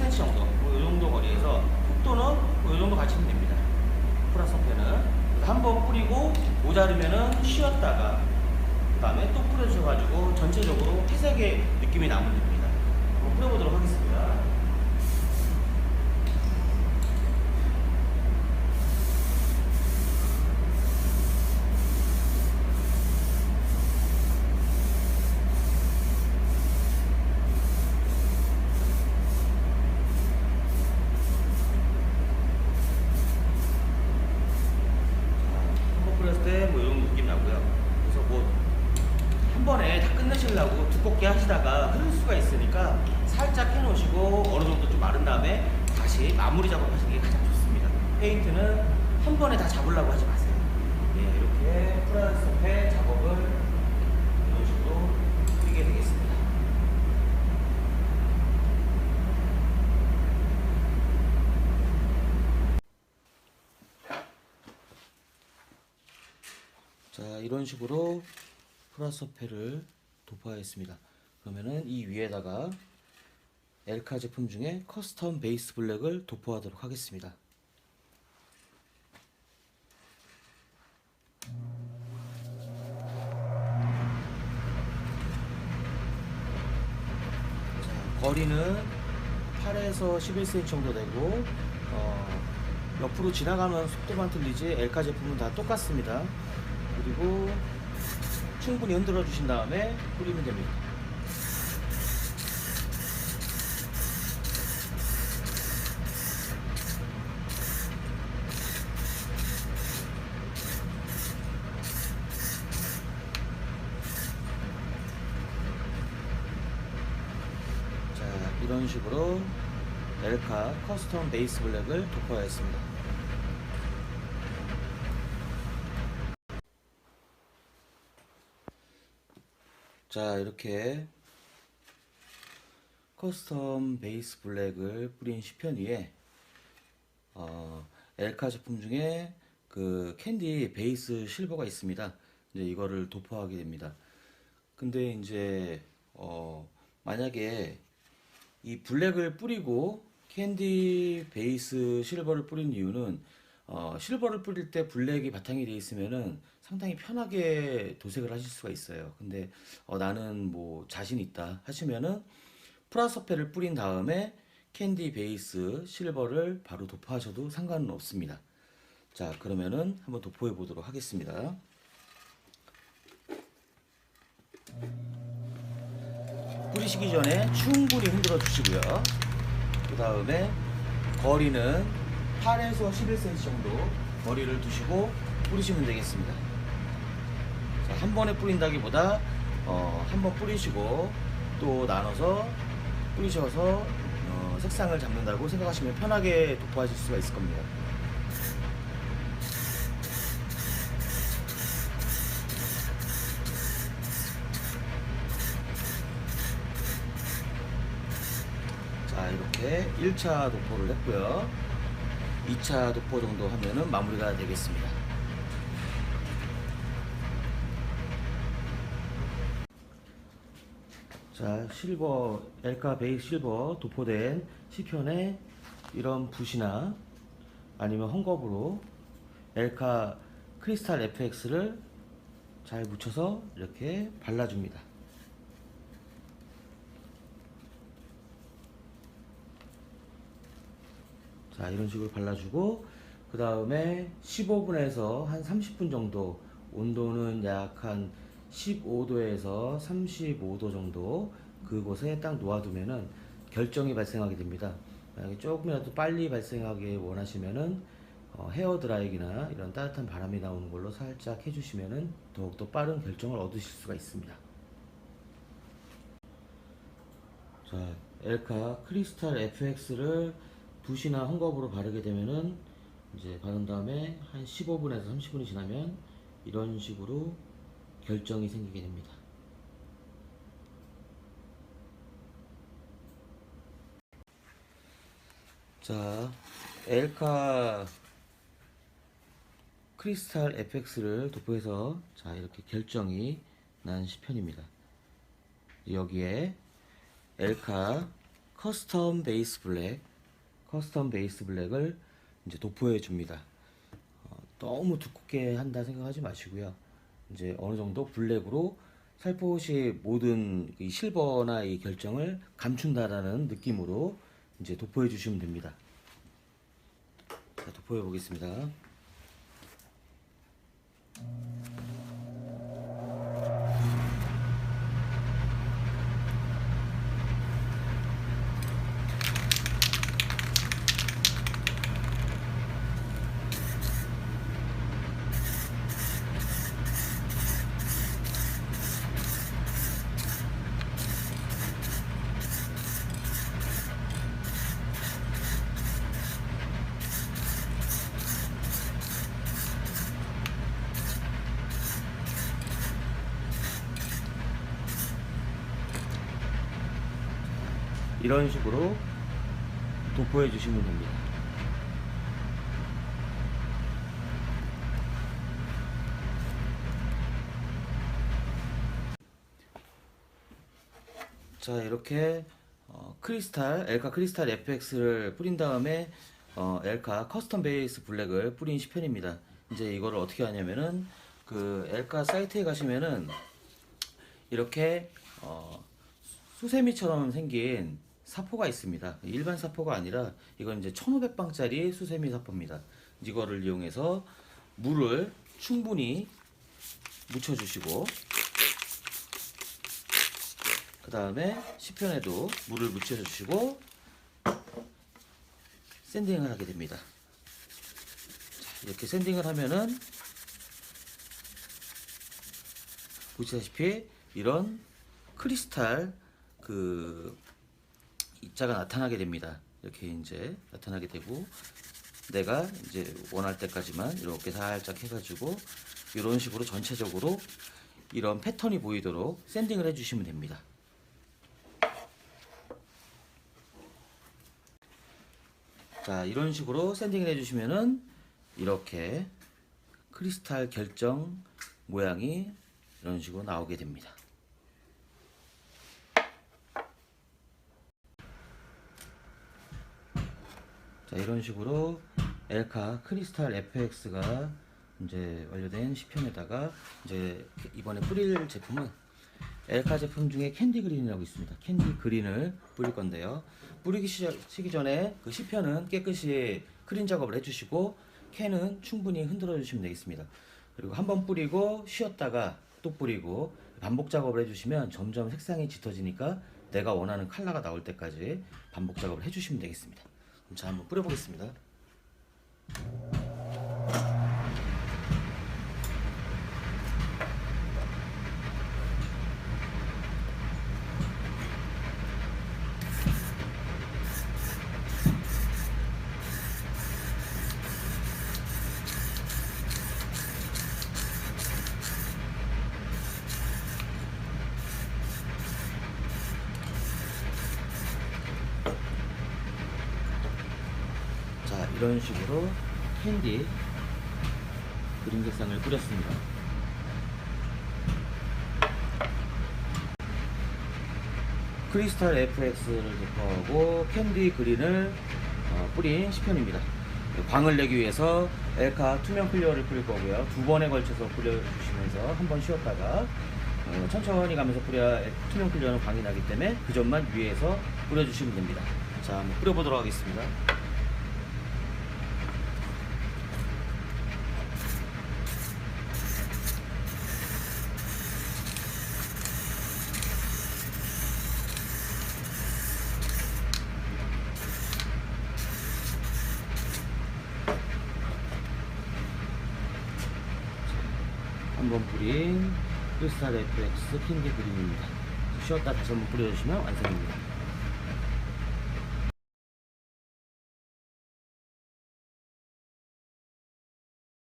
9에서 10cm 정도, 뭐이 정도 거리에서 속도는 뭐이 정도 가시면 됩니다. 프라서페는 한 번 뿌리고 모자르면은 쉬었다가 그 다음에 또 뿌려주셔가지고 전체적으로 회색의 느낌이 나면 됩니다. 한번 뿌려보도록 하겠습니다. 한번 뿌렸을 때 뭐 이런 느낌 나고요. 그래서 뭐 한 번에 다 끝내시려고 두껍게 하시다가 흐를 수가 있으니까 살짝 해놓으시고 어느 정도 좀 마른 다음에 다시 마무리 작업하시는 게 가장 좋습니다. 페인트는 한 번에 다 잡으려고 하지 마세요. 네, 이렇게 프라스페 작업을 이런 식으로 뿌리게 되겠습니다. 자 이런 식으로 프라서페를 도포하였습니다. 그러면은 이 위에다가 엘카 제품 중에 커스텀 베이스 블랙을 도포하도록 하겠습니다. 자, 거리는 8에서 11cm 정도 되고 어, 옆으로 지나가는 속도만 틀리지 엘카 제품은 다 똑같습니다. 그리고 충분히 흔들어 주신 다음에 뿌리면 됩니다. 자, 이런 식으로 엘카 커스텀 베이스 블랙을 도포하였습니다. 자 이렇게 커스텀 베이스 블랙을 뿌린 시편 위에 어, 엘카 제품 중에 그 캔디 베이스 실버가 있습니다. 이제 이거를 도포하게 됩니다. 근데 이제 어, 만약에 이 블랙을 뿌리고 캔디 베이스 실버를 뿌린 이유는 어, 실버를 뿌릴 때 블랙이 바탕이 되어 있으면은 상당히 편하게 도색을 하실 수가 있어요. 근데 어, 나는 뭐 자신 있다 하시면은 프라서페를 뿌린 다음에 캔디 베이스 실버를 바로 도포하셔도 상관은 없습니다. 자, 그러면은 한번 도포해 보도록 하겠습니다. 뿌리시기 전에 충분히 흔들어 주시고요. 그 다음에 거리는 8에서 11cm 정도 거리를 두시고 뿌리시면 되겠습니다. 자, 한 번에 뿌린다기보다 어, 한 번 뿌리시고 또 나눠서 뿌리셔서 어, 색상을 잡는다고 생각하시면 편하게 도포하실 수가 있을 겁니다. 자 이렇게 1차 도포를 했고요 2차 도포 정도 하면은 마무리가 되겠습니다. 자 실버 엘카 베이스 실버 도포된 시편에 이런 붓이나 아니면 헝겊으로 엘카 크리스탈 FX를 잘 묻혀서 이렇게 발라줍니다 자 이런 식으로 발라주고 그 다음에 15분에서 한 30분 정도 온도는 약 한 15도에서 35도 정도 그곳에 딱 놓아두면은 결정이 발생하게 됩니다. 만약에 조금이라도 빨리 발생하게 원하시면은 어, 헤어 드라이기나 이런 따뜻한 바람이 나오는 걸로 살짝 해주시면은 더욱더 빠른 결정을 얻으실 수가 있습니다. 자, 엘카 크리스탈 FX를 붓이나 헝겊으로 바르게 되면은 이제 바른 다음에 한 15분에서 30분이 지나면 이런 식으로 결정이 생기게 됩니다. 자, 엘카 크리스탈 FX를 도포해서 자 이렇게 결정이 난 시편입니다. 여기에 엘카 커스텀 베이스 블랙, 커스텀 베이스 블랙을 이제 도포해 줍니다. 어, 너무 두껍게 한다 생각하지 마시고요. 이제 어느 정도 블랙으로 살포시 모든 이 실버나 이 결정을 감춘다라는 느낌으로 이제 도포해 주시면 됩니다. 자, 도포해 보겠습니다. 이런 식으로 도포해 주시면 됩니다. 자 이렇게 어, 크리스탈 엘카 크리스탈 FX를 뿌린 다음에 어, 엘카 커스텀 베이스 블랙을 뿌린 시편입니다. 이제 이거를 어떻게 하냐면은 그 엘카 사이트에 가시면은 이렇게 어, 수세미처럼 생긴 사포가 있습니다. 일반 사포가 아니라 이건 이제 1500방짜리 수세미 사포입니다. 이거를 이용해서 물을 충분히 묻혀주시고 그 다음에 시편에도 물을 묻혀주시고 샌딩을 하게 됩니다. 자, 이렇게 샌딩을 하면은 보시다시피 이런 크리스탈 그 입자가 나타나게 됩니다. 이렇게 이제 나타나게 되고 내가 이제 원할 때까지만 이렇게 살짝 해가지고 이런 식으로 전체적으로 이런 패턴이 보이도록 샌딩을 해주시면 됩니다. 자 이런 식으로 샌딩을 해주시면은 이렇게 크리스탈 결정 모양이 이런 식으로 나오게 됩니다. 자 이런 식으로 엘카 크리스탈 FX가 이제 완료된 시편에다가 이제 이번에 뿌릴 제품은 엘카 제품 중에 캔디 그린이라고 있습니다. 캔디 그린을 뿌릴 건데요. 뿌리기 시작하기 전에 그 시편은 깨끗이 크린 작업을 해주시고 캔은 충분히 흔들어 주시면 되겠습니다. 그리고 한 번 뿌리고 쉬었다가 또 뿌리고 반복 작업을 해주시면 점점 색상이 짙어지니까 내가 원하는 컬러가 나올 때까지 반복 작업을 해주시면 되겠습니다. 자 한번 뿌려보겠습니다. 자 이런 식으로 캔디 그림 색상을 뿌렸습니다. 크리스탈 FX를 도포하고 캔디 그린을 어, 뿌린 시편입니다. 광을 내기 위해서 엘카 투명 클리어를 뿌릴 거고요. 두 번에 걸쳐서 뿌려주시면서 한 번 쉬었다가 어, 천천히 가면서 뿌려야 투명 클리어는 광이 나기 때문에 그 점만 위에서 뿌려주시면 됩니다. 자, 한번 뿌려보도록 하겠습니다. 한번 뿌린 크리스탈 FX 핑계 그림입니다. 쉬었다 다시 한번 뿌려주시면 완성입니다.